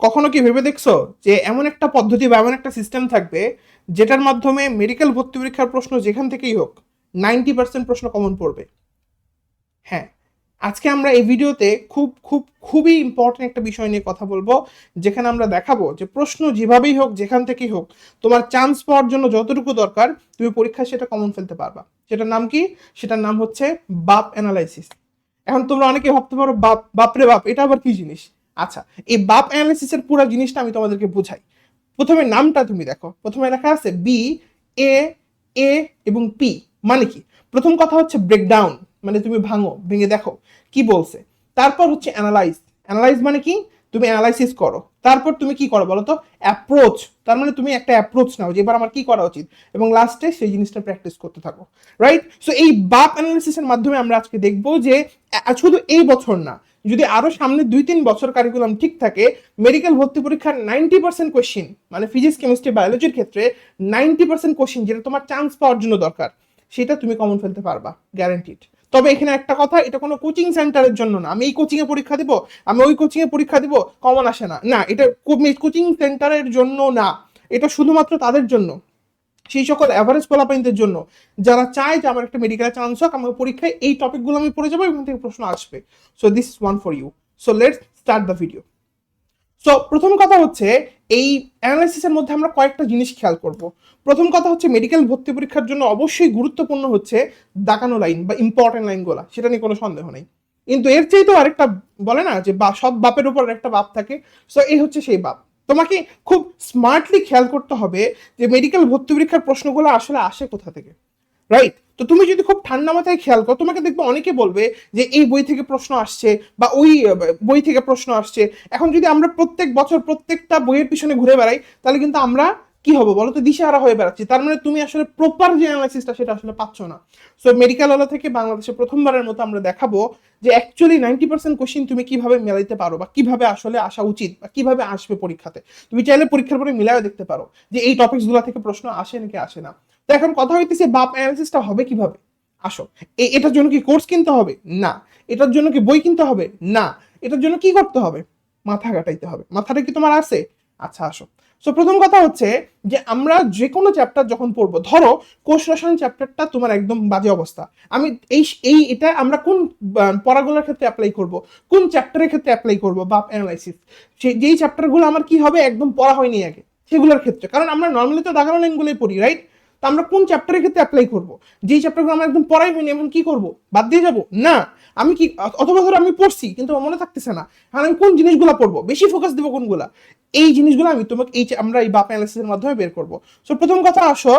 কখনো কি ভেবে দেখছ যে এমন একটা পদ্ধতি বা এমন একটা সিস্টেম থাকবে যেটার মাধ্যমে মেডিকেল ভর্তি পরীক্ষার প্রশ্ন যেখান থেকেই হোক নাইনটি পার্সেন্ট প্রশ্ন কমন পড়বে? হ্যাঁ আজকে আমরা এই ভিডিওতে খুব খুব, খুবই ইম্পর্টেন্ট একটা বিষয় নিয়ে কথা বলব, যেখানে আমরা দেখাবো যে প্রশ্ন যেভাবেই হোক, যেখান থেকেই হোক, তোমার চান্স পাওয়ার জন্য যতটুকু দরকার তুমি পরীক্ষায় সেটা কমন ফেলতে পারবা। সেটার নাম কি? সেটার নাম হচ্ছে বাপ অ্যানালাইসিস এখন তোমরা অনেকে ভাবতে পারো, বাপ, বাপরে বাপ, এটা আবার কি জিনিস? আচ্ছা এই বাপ অ্যানালাইসিসের পুরো জিনিসটা আমি তোমাদেরকে বুঝাই। প্রথমে নামটা তুমি দেখো। প্রথমে লেখা আছে বি এ এ এবং পি মানে কি? প্রথম কথা হচ্ছে ব্রেকডাউন মানে তুমি ভাঙো, ভেঙে দেখো। কি বলছে? তারপর হচ্ছে অ্যানালাইজ অ্যানালাইজ মানে কি? তুমি অ্যানালাইসিস করো। তারপর তুমি কি করো বলো তো? অ্যাপ্রোচ তার মানে তুমি একটা অ্যাপ্রোচ নাও যে এবার আমার কি করা উচিত? এবং লাস্টে সেই জিনিসটা প্র্যাকটিস করতে থাকো রাইট সো এই বাপ অ্যানালিসিসের মাধ্যমে আমরা আজকে দেখব যে শুধু এই বছর না, যদি আরও সামনে দুই তিন বছর কারিকুলাম ঠিক থাকে মেডিকেল ভর্তি পরীক্ষার নাইনটি পার্সেন্ট কোশ্চিন মানে ফিজিক্স কেমিস্ট্রি বায়োলজির ক্ষেত্রে নাইনটি পার্সেন্ট কোশ্চিন যেটা তোমার চান্স পাওয়ার জন্য দরকার, সেটা তুমি কমন ফেলতে পারবা গ্যারান্টিড তবে এখানে একটা কথা, এটা কোনো কোচিং সেন্টারের জন্য না। আমি এই কোচিংয়ে পরীক্ষা দিব, আমি ওই কোচিংয়ে পরীক্ষা দিব, কমন আসে না। না, এটা কোচিং সেন্টারের জন্য না। এটা শুধুমাত্র তাদের জন্য। সেই সকল অ্যাভারেজ ফলাফলদের জন্য। যারা চায় যে আমার একটা মেডিকেল চান্স হোক আমার পরীক্ষায় এই টপিকগুলো আমি পড়ে যাব, এখান থেকে প্রশ্ন আসবে। So this one for you so let's start the video so প্রথম কথা হচ্ছে এই অ্যানালাইসিসের মধ্যে আমরা কয়েকটা জিনিস খেয়াল করব। প্রথম কথা হচ্ছে মেডিকেল ভর্তি পরীক্ষার জন্য অবশ্যই গুরুত্বপূর্ণ হচ্ছে দাগানো লাইন বা ইম্পর্টেন্ট লাইনগুলো সেটা নিয়ে কোনো সন্দেহ নেই। কিন্তু এর চেয়ে তো আরেকটা বলে না যে বা, সব বাপের উপর একটা বাপ থাকে। সো এই হচ্ছে সেই বাপ। তোমাকে খুব স্মার্টলি খেয়াল করতে হবে যে মেডিকেল ভর্তি পরীক্ষার প্রশ্নগুলো আসলে আসে কোথা থেকে রাইট তো তুমি যদি খুব ঠান্ডা মাথায় খেয়াল করো, তোমাকে দেখবে অনেকে বলবে যে এই বই থেকে প্রশ্ন আসছে বা ওই বই থেকে প্রশ্ন আসছে। এখন যদি আমরা প্রত্যেক বছর প্রত্যেকটা বইয়ের পিছনে ঘুরে বেড়াই, তাহলে কিন্তু আমরা কি হব বলো তো? দিশেহারা হয়ে বেড়াচ্ছি। তার মানে তুমি আসলে প্রপার যে অ্যানালাইসিসটা সেটা আসলে পাচ্ছ না। সো মেডিকেল আলা থেকে বাংলাদেশে প্রথমবারের মতো আমরা দেখাবো যে অ্যাকচুয়ালি নাইনটি পার্সেন্ট কোশ্চিন তুমি কীভাবে মেলাইতে পারো বা কীভাবে আসলে আসা উচিত বা কীভাবে আসবে পরীক্ষাতে। তুমি চাইলে পরীক্ষার পরে মিলায় দেখতে পারো যে এই টপিকসগুলো থেকে প্রশ্ন আসে নাকি আসে না। তো এখন কথা হইতেছে, বাপ অ্যানালিসিসটা হবে কীভাবে? আসো। এটার জন্য কি কোর্স কিনতে হবে? না। এটার জন্য কি বই কিনতে হবে? না। এটার জন্য কি করতে হবে? মাথা কাটাইতে হবে। মাথাটা কি তোমার আছে? আচ্ছা আসো। সো প্রথম কথা হচ্ছে যে আমরা যে কোনো চ্যাপ্টার যখন পড়ব, ধরো কোষ রসায়ন চ্যাপ্টারটা তোমার একদম বাজে অবস্থা। আমি এই এই, এটা আমরা কোন পড়াগুলোর ক্ষেত্রে অ্যাপ্লাই করব? কোন চ্যাপ্টারের ক্ষেত্রে অ্যাপ্লাই করব? বাপ অ্যানালাইসিস সেই যেই চ্যাপ্টারগুলো আমার কি হবে? একদম পড়া হয়নি আগে। সেগুলোর ক্ষেত্রে। কারণ আমরা নর্মালি তো দাগানো লাইনগুলোই পড়ি রাইট তো আমরা কোন চ্যাপ্টারের ক্ষেত্রে অ্যাপ্লাই করব? যেই চ্যাপ্টারগুলো আমার একদম পড়াই হয়নি এখন কি করব? বাদ দিয়ে যাব? না। আমি কি, অথবা ধরো আমি পড়ছি, কিন্তু মনে থাকতেছে না। এখন আমি কোন জিনিসগুলো পড়ব? বেশি ফোকাস দেবো কোনগুলা? এই জিনিসগুলো আমি তোমাকে, এই আমরা এই বাপ অ্যানালিসিসের মাধ্যমে বের করব। সো প্রথম কথা আসো,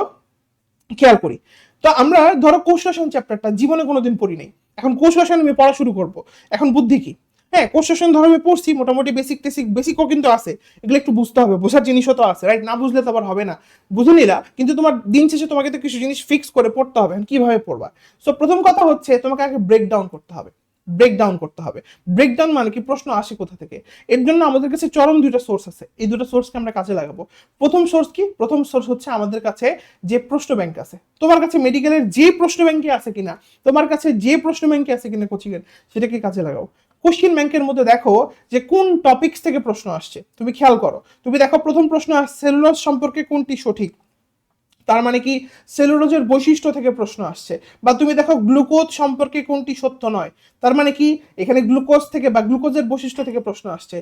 খেয়াল করি। তো আমরা ধরো কোষ রসায়ন চ্যাপ্টারটা জীবনে কোনোদিন পড়ি নাই। এখন কোষ রসায়ন আমি পড়া শুরু করব। এখন বুদ্ধি কি? হ্যাঁ কোষ রসায়ন ধরো আমি পড়ছি, মোটামুটি বেসিক টেসিক বেসিকও কিন্তু আছে। এগুলো একটু বুঝতে হবে, বোঝার জিনিসও তো আছে রাইট না বুঝলে তো আবার হবে না। বুঝে নিলা, কিন্তু তোমার দিন শেষে তোমাকে তো কিছু জিনিস ফিক্স করে পড়তে হবে কীভাবে পড়বা? সো প্রথম কথা হচ্ছে তোমাকে আগে ব্রেক ডাউন করতে হবে ব্রেক ডাউন করতে হবে। ব্রেকডাউন মানে কি? প্রশ্ন আসে কোথা থেকে? এর জন্য আমাদের কাছে চরম দুইটা সোর্স আছে, এই দুটো সোর্সকে আমরা কাজে লাগাবো। প্রথম সোর্স কি? প্রথম সোর্স হচ্ছে আমাদের কাছে যে প্রশ্ন ব্যাংক আছে। তোমার কাছে মেডিকেলের যে প্রশ্ন ব্যাংকে আছে কিনা, তোমার কাছে যে প্রশ্ন ব্যাংকে আছে কিনা কোচিং এর, সেটাকে কাজে লাগাও। কোশ্চিন ব্যাংকের মধ্যে দেখো যে কোন টপিকস থেকে প্রশ্ন আসছে। তুমি খেয়াল করো, তুমি দেখো প্রথম প্রশ্ন সেলুলোজ সম্পর্কে কোনটি সঠিক? তার মানে কি সেলুলোজের বৈশিষ্ট্য থেকে প্রশ্ন আসছে। বা তুমি দেখো গ্লুকোজ সম্পর্কে কোনটি সত্য নয়। তার মানে কি এখানে গ্লুকোজ থেকে বা গ্লুকোজের বৈশিষ্ট্য থেকে প্রশ্ন আসছে।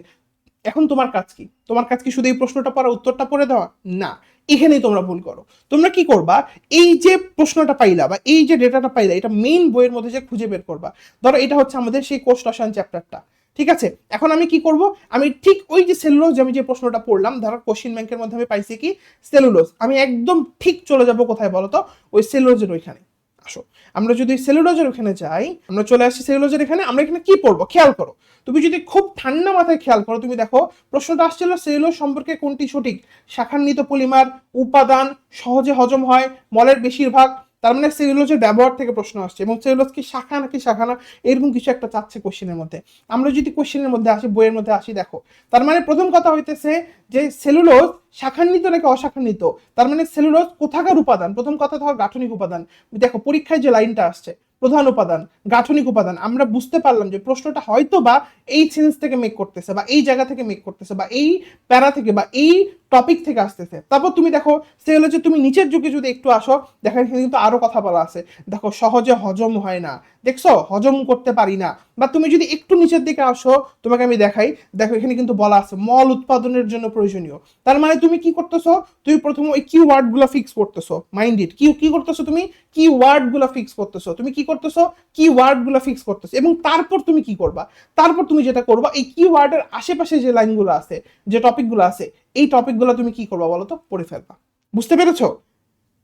এখন তোমার কাজ কি? তোমার কাজ কি শুধু এই প্রশ্নটা পড়া, উত্তরটা পড়ে দেওয়া? না, এখানেই তোমরা ভুল করো। তোমরা কি করবা? এই যে প্রশ্নটা পাইলা বা এই যে ডেটাটা পাইলা, এটা মেইন বইয়ের মধ্যে যে খুঁজে বের করবা। ধরো এটা হচ্ছে আমাদের সেই কোষ রসায়ন চ্যাপ্টারটা ঠিক আছে? এখন আমি কি করব? আমি ঠিক ওই যে সেলুলোজ আমি যে প্রশ্নটা পড়লাম, ধরো কোশ্চিন ব্যাংকের মধ্যে আমি পাইছি কি? সেলুলোজ আমি একদম ঠিক চলে যাব কোথায় বলো তো ওই সেলুলোজের ওইখানে। আসো। আমরা যদি সেলুলোজের ওখানে যাই, আমরা চলে আসছি সেলুলোজের এখানে, আমরা এখানে কি পড়ব? খেয়াল করো। তুমি যদি খুব ঠান্ডা মাথায় খেয়াল করো, তুমি দেখো, প্রশ্নটা আসছিল সেলুলোজ সম্পর্কে কোনটি সঠিক? শাখান্বিত পলিমার উপাদান সহজে হজম হয়, মলের বেশিরভাগ তার মানে সেলুলোজের ব্যবহার থেকে প্রশ্ন আসছে এবং সেলুলোজ কি শাখা নাকি শাখা না এরকম কিছু একটা চাচ্ছে কোশ্চেনের মধ্যে। আমরা যদি কোশ্চেনের মধ্যে আসি, বইয়ের মধ্যে আসি, দেখো। তার মানে প্রথম কথা হইতেছে যে সেলুলোজ শাখান্বিত নাকি অশাখান্বিত? তার মানে সেলুলোজ কোথাকার উপাদান? প্রথম কথা তো গাঠনিক উপাদান। দেখো, পরীক্ষায় যে লাইনটা আসছে প্রধান উপাদান, গাঠনিক উপাদান। আমরা বুঝতে পারলাম যে প্রশ্নটা হয়তো বা এই সেন্স থেকে মেক করতেছে বা এই জায়গা থেকে মেক করতেছে বা এই প্যারা থেকে বা এই টপিক থেকে আসতেছে। তারপর তুমি দেখো, সে হলো যে তুমি নিচের যুগে যদি একটু আসো দেখেন কিন্তু আরও কথা বলা আছে। দেখো, সহজে হজম হয় না। দেখছ? হজম করতে পারি না। বা তুমি যদি একটু নিচের দিকে আসো, তোমাকে আমি দেখাই। দেখো, এখানে কিন্তু বলা আছে, মল উৎপাদনের জন্য প্রয়োজনীয়। তার মানে তুমি কি করতেছো? তুমি প্রথম ওই কি ওয়ার্ডগুলো ফিক্স করতেছো। মাইন্ড ইট কি কি করতেছো তুমি? কি ওয়ার্ডগুলো ফিক্স করতেছো। তুমি কি করতেছো? কি ওয়ার্ডগুলো ফিক্স করতেছো। এবং তারপর তুমি কি করবা? তারপর তুমি যেটা করবা, এই কি ওয়ার্ডের আশেপাশে যে লাইনগুলো আছে, যে টপিকগুলো আছে, এই টপিকগুলো তুমি কি করবা বলো তো পড়ে ফেলবা। বুঝতে পেরেছ?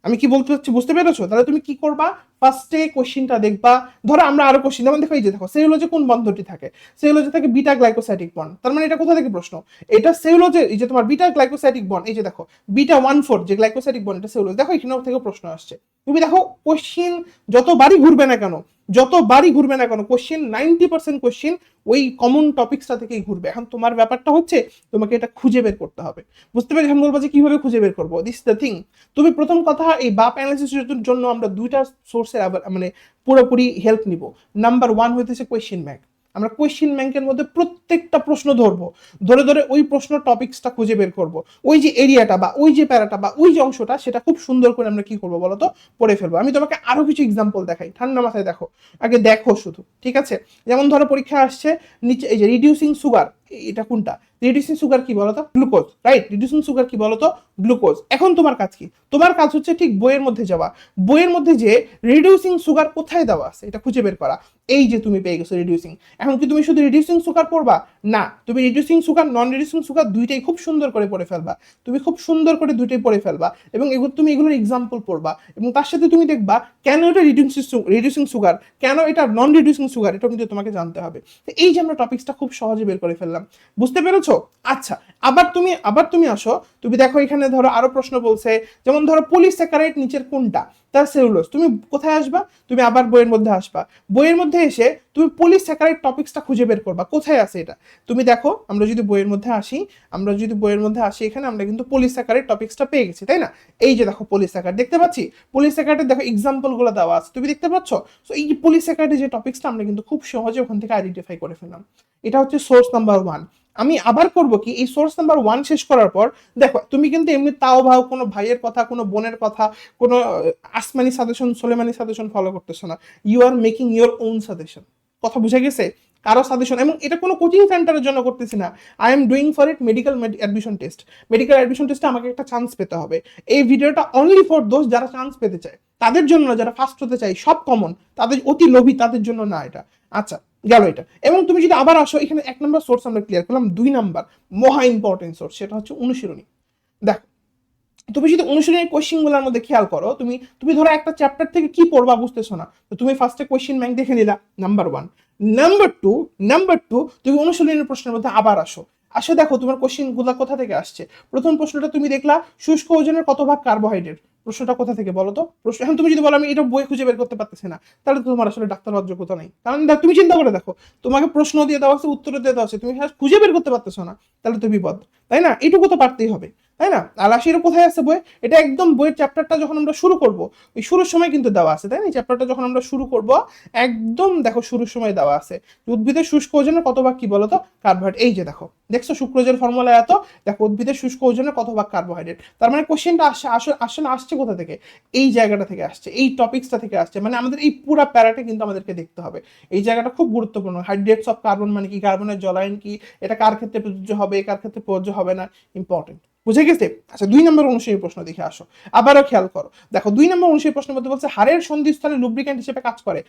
আমি কি বলতে চাচ্ছি, বুঝতে পেরেছ? তাহলে তুমি কি করবা? ফার্স্টে কোশ্চিনটা দেখবা। ধরো আমরা আরও কোশ্চিন যেমন দেখো এই যে দেখো সেলুলোজে কোন বন্ধটি থাকে? সেলুলোজে থাকে বিটা গ্লাইকোসাইটিক বন্ড তার মানে এটা কোথা থেকে প্রশ্ন? এটা সেলুলোজে এই যে তোমার বিটা গ্লাইকোসাইটিক বন এই যে দেখো বিটা ওয়ান ফোর যে গ্লাইকোসাইটিক বন এটা সেলুলোজ দেখো এখানেও থেকে প্রশ্ন আসছে। তুমি দেখো কোশ্চিন যতবারই ঘুরবে না কেন যতবারই ঘুরবে না কেন কোশ্চেন নাইনটি পার্সেন্ট কোশ্চেন ওই কমন টপিকসটা থেকেই ঘুরবে। এখন তোমার ব্যাপারটা হচ্ছে, তোমাকে এটা খুঁজে বের করতে হবে। বুঝতে পেরেছি? এখন বলব যে কীভাবে খুঁজে বের করব? দিস দ্য থিং তুমি প্রথম কথা, এই বাপ অ্যানালিসিসের জন্য আমরা দুইটা সোর্সের মানে পুরোপুরি হেল্প নিব। নাম্বার ওয়ান হইতেছে কোয়েশ্চেন ব্যাংক আমরা কোয়েশ্চেন ব্যাংকের মধ্যে প্রত্যেকটা প্রশ্ন ধরবো। ধরে ধরে ওই প্রশ্ন টপিক্সটা খুঁজে বের করব। ওই যে এরিয়াটা বা ওই যে প্যারাটা বা ওই যে অংশটা, সেটা খুব সুন্দর করে আমরা কি করব বলতো? পড়ে ফেলব। আমি তোমাকে আরও কিছু এক্সাম্পল দেখাই। ঠান্ডা মাথায় দেখো। আগে দেখো শুধু, ঠিক আছে? যেমন ধরো পরীক্ষা আসছে, নিচে এই যে রিডিউসিং সুগার এটা কোনটা? রিডিউসিং সুগার কি বলতো? গ্লুকোজ রাইট রিডিউসিং সুগার কি বলতো? গ্লুকোজ। এখন তোমার কাজ কি? তোমার কাজ হচ্ছে ঠিক বইয়ের মধ্যে যাওয়া। বইয়ের মধ্যে যে রিডিউসিং সুগার কোথায় দেওয়া আছে, এটা খুঁজে বের করা। এই যে তুমি পেয়ে গেছো রিডিউসিং। এখন কি তুমি শুধু রিডিউসিং সুগার পড়বা? না। তুমি reducing sugar non reducing sugar দুইটাই খুব সুন্দর করে পড়ে ফেলবা। তুমি খুব সুন্দর করে দুইটাই পড়ে ফেলবা এবং এগুলো, তুমি এগুলোর এক্সাম্পল পড়বা এবং তার সাথে তুমি দেখবা কেন এটা রিডিউসিং রিডিউসিং সুগার, কেন এটা নন রিডিউসিং সুগার, এটা কিন্তু তোমাকে জানতে হবে। তো এই যে আমরা টপিক্সটা খুব সহজে বের করে ফেললাম। বুঝতে পেরেছ? আচ্ছা আবার তুমি আবার তুমি আসো। তুমি দেখো এখানে ধরো আরও প্রশ্ন বলছে, যেমন ধরো পুলিশ পলিস্যাকারাইড নিচের কোনটা? তার সেলুলোজ তুমি কোথায় আসবা? তুমি আবার বইয়ের মধ্যে আসবা। বইয়ের মধ্যে এসে তুমি পুলিশ পলিস্যাকারাইড টপিক্সটা খুঁজে বের করবা। কোথায় আছে এটা? তুমি দেখো, আমরা যদি বইয়ের মধ্যে আসি, আমরা যদি বইয়ের মধ্যে আসি এখানে, আমরা কিন্তু পুলিশ পলিস্যাকারাইড টপিক্সটা পেয়ে গেছি, তাই না? এই যে দেখো পুলিশ পলিস্যাকারাইড দেখতে পাচ্ছি? পুলিশ পলিস্যাকারাইডের দেখো এক্সাম্পলগুলো দেওয়া আছে। তুমি দেখতে পাচ্ছ? তো এই যে পলিস্যাকারাইডের যে টপিক্সটা আমরা কিন্তু খুব সহজে ওখান থেকে আইডেন্টিফাই করে ফেললাম। এটা হচ্ছে সোর্স নাম্বার ওয়ান আমি আবার করব কি? এই সোর্স নাম্বার ওয়ান শেষ করার পর, দেখো, তুমি কিন্তু এমনি তাও ভাও, কোনো ভাইয়ের কথা, কোনো বোনের কথা, কোনো আসমানি সাজেশন সোলেমানি সাজেশন ফলো করতেছো না। You are making your own suggestion কথা বুঝে গেছে? কারও সাজেশন এবং এটা কোনো কোচিং সেন্টারের জন্য করতেছি না। I am doing for it medical admission test medical admission টেস্টে আমাকে একটা চান্স পেতে হবে। এই ভিডিওটা অনলি ফর দোজ যারা চান্স পেতে চায়। তাদের জন্য যারা ফার্স্ট হতে চায়, সব কমন তাদের অতি লোভী, তাদের জন্য না এটা। আচ্ছা গেল এটা। এবং তুমি যদি আবার আসো, এখানে এক নম্বর সোর্স আমরা ক্লিয়ার করলাম, দুই নাম্বার মহা ইম্পর্টেন্ট সোর্স সেটা হচ্ছে অনুশীলনী। দেখো, তুমি যদি অনুশীলনের কোয়েশ্চেনগুলোর মধ্যে খেয়াল করো, তুমি তুমি ধরো একটা চ্যাপ্টার থেকে কি পড়বা বুঝতেছো না, তো তুমি ফার্স্টে কোয়েশ্চেন ব্যাংক দেখে নিলা number one number two number two তুমি অনুশীলনের প্রশ্নের মধ্যে আবার আসো। আসো দেখো তোমার কোশ্চেনগুলা কোথা থেকে আসছে। প্রথম প্রশ্নটা তুমি দেখলা, শুষ্ক ওজনের কত ভাগ কার্বোহাইড্রেট প্রশ্নটা কোথা থেকে বলো তো? প্রশ্ন এখন তুমি যদি বলো আমি এটা বই খুঁজে বের করতে পারতেছি না তাহলে তো তোমার আসলে ডাক্তার হওয়ার যোগ্যতা নেই। কারণ দেখ, তুমি চিন্তা করে দেখো তোমাকে প্রশ্ন দিয়ে দেওয়া আছে উত্তর দিয়ে দেওয়া আছে তুমি খুঁজে বের করতে পারতেছো না তাহলে তুমি বিপদ। তাই না? এটুকু তো পারতেই হবে। তাই না? আশির কোথায় আছে বই? এটা একদম বইয়ের চ্যাপ্টারটা যখন আমরা শুরু করব, ওই শুরুর সময় কিন্তু দেওয়া আছে, তাই না? এই চ্যাপ্টারটা যখন আমরা শুরু করব, একদম দেখো শুরুর সময় দেওয়া আছে। উদ্ভিদের শুষ্ক ওজনের কত ভাগ কি বলতো? কার্বোহাইড্রেট এই যে দেখো, দেখছ শুক্রোজের ফর্মুলা এত? দেখো উদ্ভিদের শুষ্ক ওজনের কত ভাগ কার্বোহাইড্রেট তার মানে কোশ্চেনটা আসছে আসলে আসছে কোথা থেকে? এই জায়গাটা থেকে আসছে, এই টপিক্সটা থেকে আসছে। মানে আমাদের এই পুরা প্যারাটা কিন্তু আমাদেরকে দেখতে হবে। এই জায়গাটা খুব গুরুত্বপূর্ণ। হাইড্রেটস অফ কার্বন মানে কি? কার্বনের জলায়ন কি? এটা কার ক্ষেত্রে প্রযোজ্য হবে? কার ক্ষেত্রে প্রযোজ্য হবে না? ইম্পর্টেন্ট বুঝে গেছে? আচ্ছা দুই নম্বর অনুসারী প্রশ্ন দেখে আসো। আবারও খেয়াল করো। দেখো, দুই নম্বর অনুসারী প্রশ্নের মধ্যে বলছে হাড়ের সন্ধিস্থলে লুব্রিকেন্ট হিসেবে কাজ করে।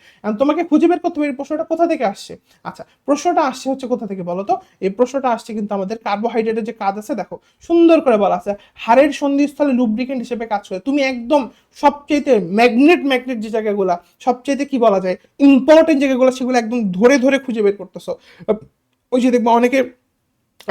তোমাকে খুঁজে বের করতে হবে, এই প্রশ্নটা কোথা থেকে আসছে? আচ্ছা প্রশ্নটা আসছে হচ্ছে কোথা থেকে বলো তো? এই প্রশ্নটা আসছে কিন্তু আমাদের কার্বোহাইড্রেটের যে কাজ আছে, দেখো, সুন্দর করে বলা আছে হাড়ের সন্ধিস্থলে লুব্রিকেন্ট হিসেবে কাজ করে। তুমি একদম সবচেয়েতে ম্যাগনেট ম্যাগনেট যে জায়গাগুলো সবচেয়েতে কি বলা যায় ইম্পর্টেন্ট জায়গাগুলো, সেগুলো একদম ধরে ধরে খুঁজে বের করতেছো। ওই যে দেখব, অনেকে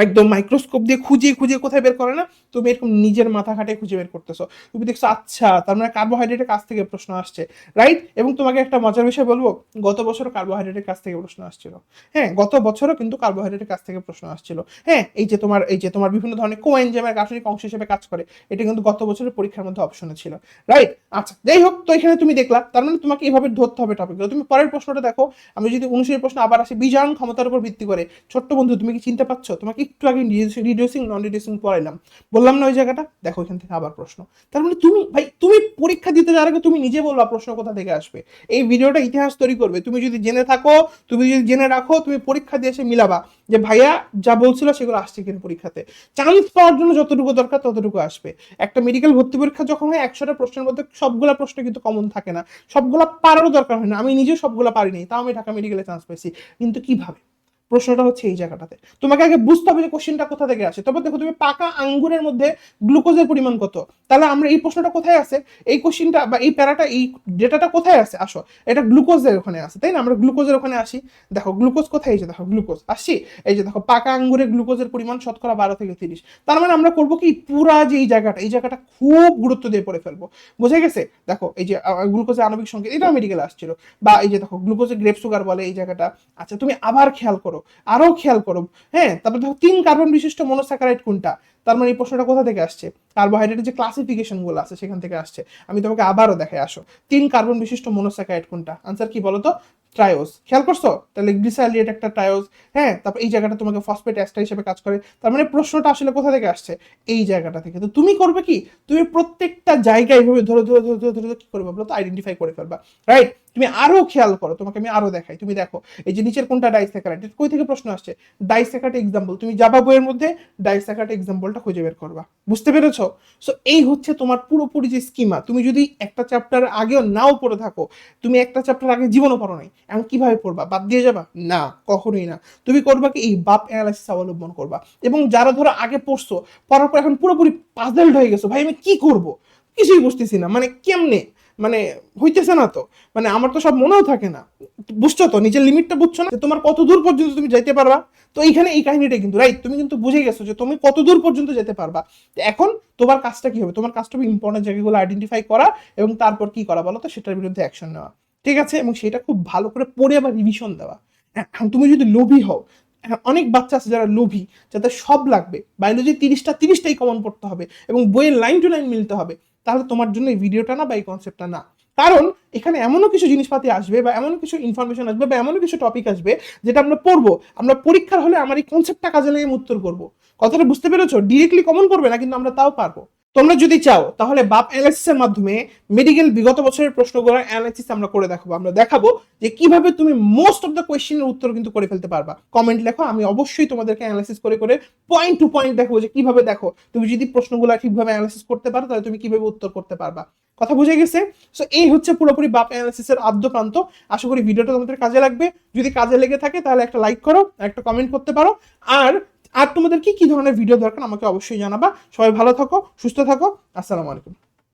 একদম মাইক্রোস্কোপ দিয়ে খুঁজে খুঁজে কোথায় বের করে না? তুমি এরকম নিজের মাথা খাটিয়ে খুঁজে বের করতেছো। তুমি দেখছ আচ্ছা তার মানে কার্বোহাইড্রেটের কাছ থেকে প্রশ্ন আসছে রাইট এবং তোমাকে একটা মজার বিষয় বলব, গত বছর কার্বোহাইড্রেটের কাছ থেকে প্রশ্ন আসছিল। হ্যাঁ গত বছরও কিন্তু কার্বোহাইড্রেটের কাছ থেকে প্রশ্ন আসছিল। হ্যাঁ এই যে তোমার, এই যে তোমার বিভিন্ন ধরনের কোএনজামের গাঠনিক অংশ হিসেবে কাজ করে, এটা কিন্তু গত বছরের পরীক্ষার মধ্যে অপশনে ছিল রাইট আচ্ছা যাই হোক, তো এখানে তুমি দেখলা, তার মানে তোমাকে এভাবে ধরতে হবে টপিকগুলো তুমি পরের প্রশ্নটা দেখো, আমি যদি অনুশীলনের প্রশ্ন আবার আসি বিজারণ ক্ষমতার উপর ভিত্তি করে, ছোট্ট বন্ধু, তুমি কি চিনতে পারছ? তোমাকে একটু আগে রিডিউসিং নন রিডিউসিং পড়াইলাম বললাম না ওই জায়গাটা? দেখো এখান থেকে আবার প্রশ্ন। তার মানে তুমি, ভাই, তুমি পরীক্ষা দিতে যাওয়ার আগে তুমি নিজে বলবা প্রশ্ন কোথা থেকে আসবে। এই ভিডিওটা ইতিহাস তৈরি করবে। তুমি যদি জেনে থাকো, তুমি যদি জেনে রাখো, তুমি পরীক্ষা দিয়ে এসে মিলাবা যে ভাইয়া যা বলছিল সেগুলো আসছে কিনা পরীক্ষাতে। চান্স পাওয়ার জন্য যতটুকু দরকার ততটুকু আসবে। একটা মেডিকেল ভর্তি পরীক্ষা যখন হয়, একশোটা প্রশ্নের মধ্যে সবগুলা প্রশ্ন কিন্তু কমন থাকে না। সবগুলা পারারও দরকার হয় না। আমি নিজেও সবগুলা পারিনি, তাও আমি ঢাকা মেডিকেলে চান্স পেয়েছি। কিন্তু কীভাবে? প্রশ্নটা হচ্ছে এই জায়গাটাতে। তোমাকে আগে বুঝতে হবে যে কোশ্চেনটা কোথা থেকে আসে। তবে দেখো তুমি পাকা আঙ্গুরের মধ্যে গ্লুকোজের পরিমাণ কত। তাহলে আমরা এই প্রশ্নটা কোথায় আছে এই কোশ্চেনটা বা এই প্যারাটা, এই ডেটাটা কোথায় আছে আসো। এটা গ্লুকোজের ওখানে আছে তাই না? আমরা গ্লুকোজের ওখানে আসি। দেখো, গ্লুকোজ কোথায়? এই যে দেখো, গ্লুকোজ। আসছি এই যে দেখো, পাকা আঙ্গুরে গ্লুকোজের পরিমাণ শতকরা বারো থেকে তিরিশ। তার মানে আমরা করব কি? পুরা যে এই জায়গাটা এই জায়গাটা খুব গুরুত্ব দিয়ে পড়ে ফেলব। বোঝা গেছে? দেখো, এই যে গ্লুকোজের আণবিক সংকেত, এটাও মেডিকেল আসছিল। বা এই যে দেখো গ্লুকোজের গ্রেপ সুগার বলে এই জায়গাটা। আচ্ছা তুমি আবার খেয়াল করো। আরও খেয়াল করো হ্যাঁ তারপর দেখো তিন কার্বন বিশিষ্ট মনোস্যাকারাইড কোনটা তার মানে এই প্রশ্নটা কোথা থেকে আসছে কার্বোহাইড্রেটের যে ক্লাসিফিকেশনগুলো আছে সেখান থেকে আসছে আমি তোমাকে আবারও দেখাই আসো তিন কার্বন বিশিষ্ট মনোস্যাকারাইড কোনটা আনসার কি বলো তো ট্রায়োস খেয়াল করছ তাহলে গ্লিসাইলিয়েট একটা ট্রায়োস হ্যাঁ তারপর এই জায়গাটা তোমাকে ফসফেট অ্যাস্টার হিসেবে কাজ করে তার মানে প্রশ্নটা আসলে কোথা থেকে আসছে এই জায়গাটা থেকে তো তুমি করবে কি তুমি প্রত্যেকটা জায়গায় এইভাবে ধরে ধরে ধরে ধরে ধরে কি করবে বলো তো আইডেন্টিফাই করে ফেলবা রাইট তুমি আরও খেয়াল করো, তোমাকে আমি আরও দেখাই। তুমি দেখো, এই যে নিচের কোনটা ডাইস্যাকারাইড কই থেকে প্রশ্ন আসছে? ডাইস্যাকারাইড এক্সাম্পল তুমি যাবা বইয়ের মধ্যে ডাইস্যাকারাইড এক্সাম্পলটা খুঁজে বের করবা। বুঝতে পেরেছ? সো এই হচ্ছে তোমার পুরোপুরি যে স্কিমা তুমি যদি একটা চ্যাপ্টার আগেও নাও পড়ে থাকো, তুমি একটা চ্যাপ্টার আগে জীবনও পড়ো নাই। এখন কীভাবে পড়বা? বাদ দিয়ে যাবা? না, কখনোই না। তুমি করবা কি? এই বাপ অ্যানালাইসিস অবলম্বন করবা। এবং যারা ধরো আগে পড়ছো, পড়ার পর এখন পুরোপুরি পাজেলড হয়ে গেছো, ভাই, আমি কি করব? কিছুই বুঝতেছি না। মানে কেমনে? মানে হইতেছে না তো। মানে আমার তো সব মনেও থাকে না। বুঝছ তো? নিজের লিমিটটা বুঝছ না? তোমার কত দূর পর্যন্ত তুমি যাইতে পারবা? তো এইখানে এই কাহিনীটা কিন্তু রাইট তুমি কিন্তু বুঝে গেছো যে তুমি কত দূর পর্যন্ত যেতে পারবা। এখন তোমার কাজটা কি হবে? তোমার কাজটা হবে ইম্পর্টেন্ট জায়গাগুলো আইডেন্টিফাই করা এবং তারপর কি করা বলো তো? সেটার বিরুদ্ধে অ্যাকশন নেওয়া। ঠিক আছে? এবং সেটা খুব ভালো করে পড়ে আবার রিভিশন দেওয়া। তুমি যদি লোভী হও এখন অনেক বাচ্চা আছে যারা লোভী, যাদের সব লাগবে। বায়োলজি তিরিশটা তিরিশটাই কমন পড়তে হবে এবং বইয়ের লাইন টু লাইন মিলতে হবে। তাহলে তোমার জন্য এই ভিডিওটা না বা এই কনসেপ্টটা না। কারণ এখানে এমনও কিছু জিনিসপাতি আসবে বা এমন কিছু ইনফরমেশন আসবে বা এমনও কিছু টপিক আসবে যেটা আমরা পড়ব। আমরা পরীক্ষার হলে আমার এই কনসেপ্টটা কাজে লাগিয়ে উত্তর করব। কথাটা বুঝতে পেরেছ? ডিরেক্টলি কমন করবে না, কিন্তু আমরা তাও পারব। তোমরা যদি চাও, তাহলে বাপ অ্যানালাইসিসের মাধ্যমে মেডিকেল বিগত বছরের প্রশ্নগুলোর অ্যানালাইসিস আমরা করে দেখাবো। আমরা দেখাবো যে কীভাবে তুমি মোস্ট অফ দ্য কোয়েশ্চেনের উত্তর কিন্তু করে ফেলতে পারবা। কমেন্ট লেখো, আমি অবশ্যই তোমাদেরকে অ্যানালাইসিস করে করে পয়েন্ট টু পয়েন্ট দেখাবো যে কীভাবে দেখো। তুমি যদি প্রশ্নগুলো ঠিকভাবে অ্যানালাইসিস করতে পারো, তাহলে তুমি কীভাবে উত্তর করতে পারবা। কথা বুঝে গেছে? সো এই হচ্ছে পুরোপুরি বাপ অ্যানালাইসিসের আদ্য প্রান্ত। আশা করি ভিডিওটা তোমাদের কাজে লাগবে। যদি কাজে লেগে থাকে, তাহলে একটা লাইক করো, একটা কমেন্ট করতে পারো। আর আর তোমাদের কি কি ধরনের ভিডিও দরকার আমাকে অবশ্যই জানাবা। সবাই ভালো থাকো, সুস্থ থাকো। আসসালামু আলাইকুম।